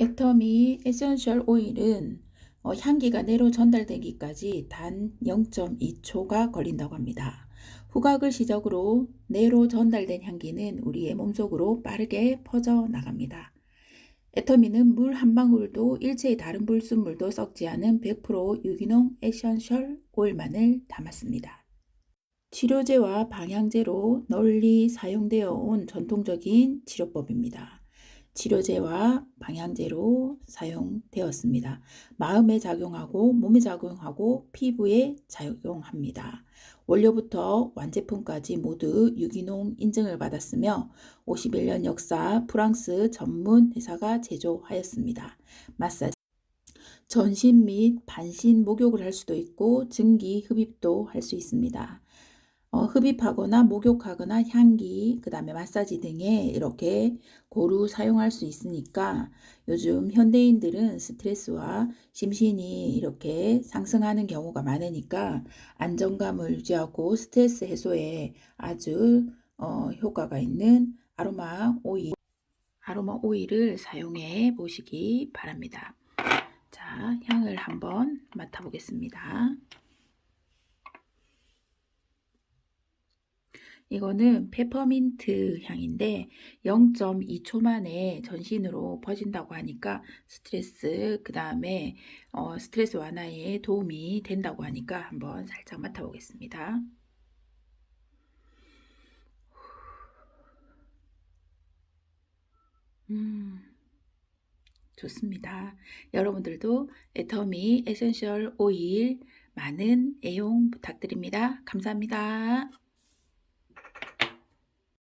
애터미 에센셜 오일은 어, 향기가 뇌로 전달되기까지 단 0.2초가 걸린다고 합니다. 후각을 시작으로 뇌로 전달된 향기는 우리의 몸속으로 빠르게 퍼져 나갑니다. 애터미는 물 한 방울도 일체의 다른 불순물도 썩지 않은 100% 유기농 에센셜 오일만을 담았습니다. 치료제와 방향제로 널리 사용되어 온 전통적인 치료법입니다. 치료제와 방향제로 사용되었습니다. 마음에 작용하고 몸에 작용하고 피부에 작용합니다. 원료부터 완제품까지 모두 유기농 인증을 받았으며 51년 역사 프랑스 전문 회사가 제조하였습니다. 마사지 전신 및 반신 목욕을 할 수도 있고 증기 흡입도 할 수 있습니다. 어, 흡입하거나 목욕하거나 향기, 그 다음에 마사지 등에 이렇게 고루 사용할 수 있으니까 요즘 현대인들은 스트레스와 심신이 이렇게 상승하는 경우가 많으니까 안정감을 유지하고 스트레스 해소에 아주 어, 효과가 있는 아로마 오일, 아로마 오일을 사용해 보시기 바랍니다. 자, 향을 한번 맡아보겠습니다. 이거는 페퍼민트 향인데 0.2초 만에 전신으로 퍼진다고 하니까 스트레스 그 다음에 어, 스트레스 완화에 도움이 된다고 하니까 한번 살짝 맡아보겠습니다. 음, 좋습니다. 여러분들도 애터미 에센셜 오일 많은 애용 부탁드립니다. 감사합니다.